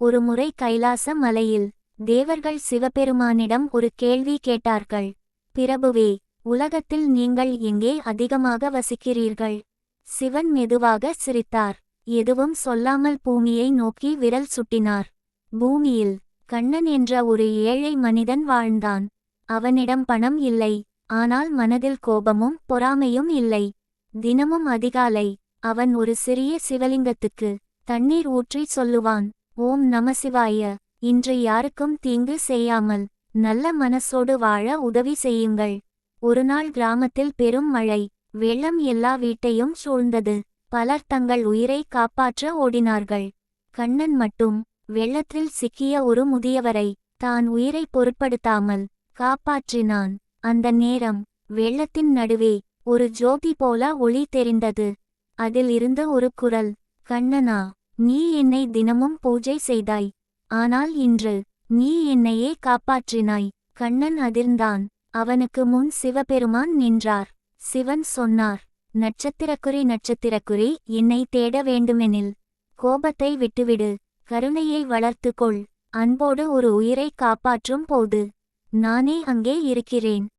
ஒருமுறை கைலாச மலையில் தேவர்கள் சிவபெருமானிடம் ஒரு கேள்வி கேட்டார்கள். பிரபுவே உலகத்தில் நீங்கள் எங்கே அதிகமாக வசிக்கிறீர்கள்? சிவன் மெதுவாக சிரித்தார். எதுவும் சொல்லாமல் பூமியை நோக்கி விரல் சுட்டினார். பூமியில் கண்ணன் என்ற ஒரு ஏழை மனிதன் வாழ்ந்தான். அவனிடம் பணம் இல்லை ஆனால் மனதில் கோபமும் பொறாமையும் இல்லை. தினமும் அதிகாலை அவன் ஒரு சிறிய சிவலிங்கத்துக்கு தண்ணீர் ஊற்றி சொல்லுவான். ஓம் நமசிவாய இன்று யாருக்கும் தீங்கு செய்யாமல் நல்ல மனசோடு வாழ உதவி செய்யுங்கள். ஒருநாள் கிராமத்தில் பெரும் மழை. வெள்ளம் எல்லா வீட்டையும் சூழ்ந்தது. பலர் தங்கள் உயிரை காப்பாற்ற ஓடினார்கள். கண்ணன் மட்டும் வெள்ளத்தில் சிக்கிய ஒரு முதியவரை தான் உயிரை பொருட்படுத்தாமல் காப்பாற்றினான். அந்த நேரம் வெள்ளத்தின் நடுவே ஒரு ஜோதி போல ஒளி தெரிந்தது. அதில் இருந்த ஒரு குரல் கண்ணனா நீ என்னை தினமும் பூஜை செய்தாய். ஆனால் இன்று நீ என்னையே காப்பாற்றினாய். கண்ணன் அதிர்ந்தான். அவனுக்கு முன் சிவபெருமான் நின்றார். சிவன் சொன்னார் நட்சத்திரக்குறி நட்சத்திரக்குறி என்னை தேட வேண்டுமெனில் கோபத்தை விட்டுவிடு. கருணையை வளர்த்துக்கொள். அன்போடு ஒரு உயிரை காப்பாற்றும் போது நானே அங்கே இருக்கிறேன்.